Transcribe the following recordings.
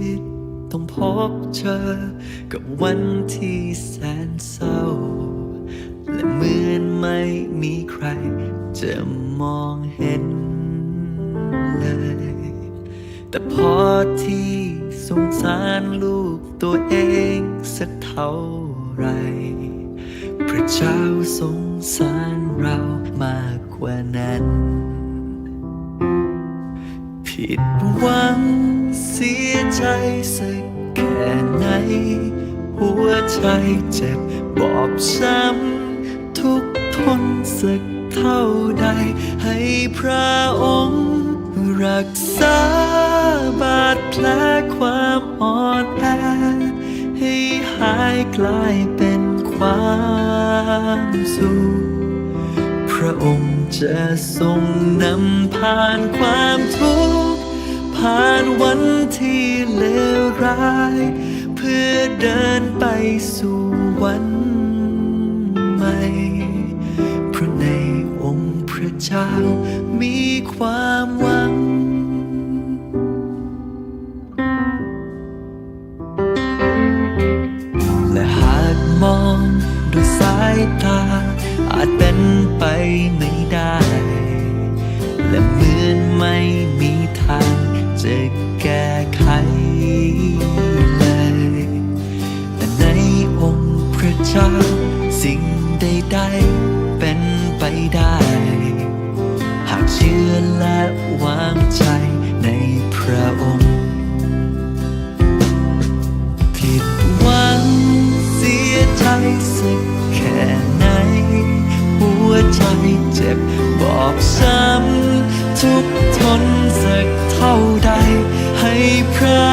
วิต ต้องพบเจอ กับวันที่แสนเศร้า และเหมือนไม่มีใคร จะมองเห็นเลย แต่พอที่สงสารลูกตัวเองสักเท่าไหรพระเจ้าสงสารเรามากกว่านั้น ผิดหวัง เสียใจสักแค่ไหน หัวใจเจ็บบอบช้ำทุกทนสักเท่าใด ให้พระองค์รักษาบาดแผลความอ่อนแอให้หายกลายเป็นความสุข พระองค์จะทรงนำผ่านความทุกข์ ผ่านวันที่เลวร้าย เพื่อเดินไปสู่วันใหม่ เพราะในองค์พระเจ้ามีความหวังและหากมองด้วยสายตา อาจเป็นไปไม่ ค์พระเจ้าสิ่งใดๆเป็นไปได้ หากเชื่อและวางใจในพระองค์ผิดหวังเสียใจสักแค่ไหน หัวใจเจ็บบอบช้ำทุกทนสักเท่าใดให้พระ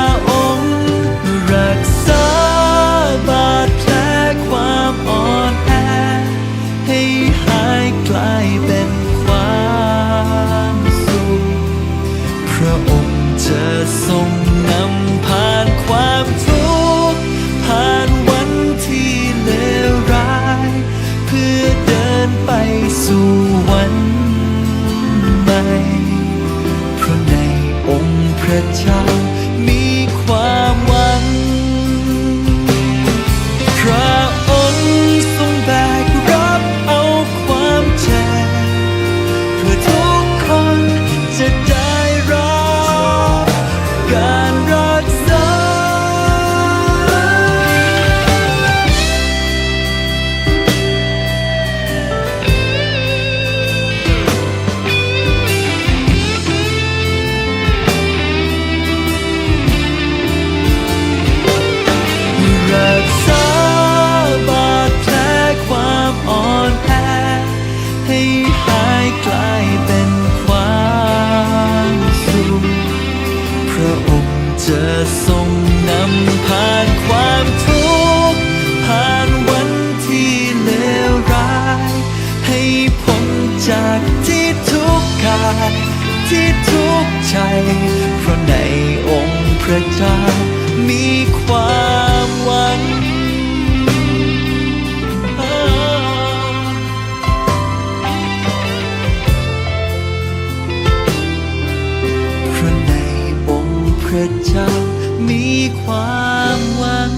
อง นำผ่านความทุกข์ผ่านวันที่เลวร้าย ให้พ้นจากที่ทุกข์กายที่ทุกข์ใจ เพราะในองค์พระเจ้ามีความหวังเพราะในองค์พระเจ้า มีความหวัง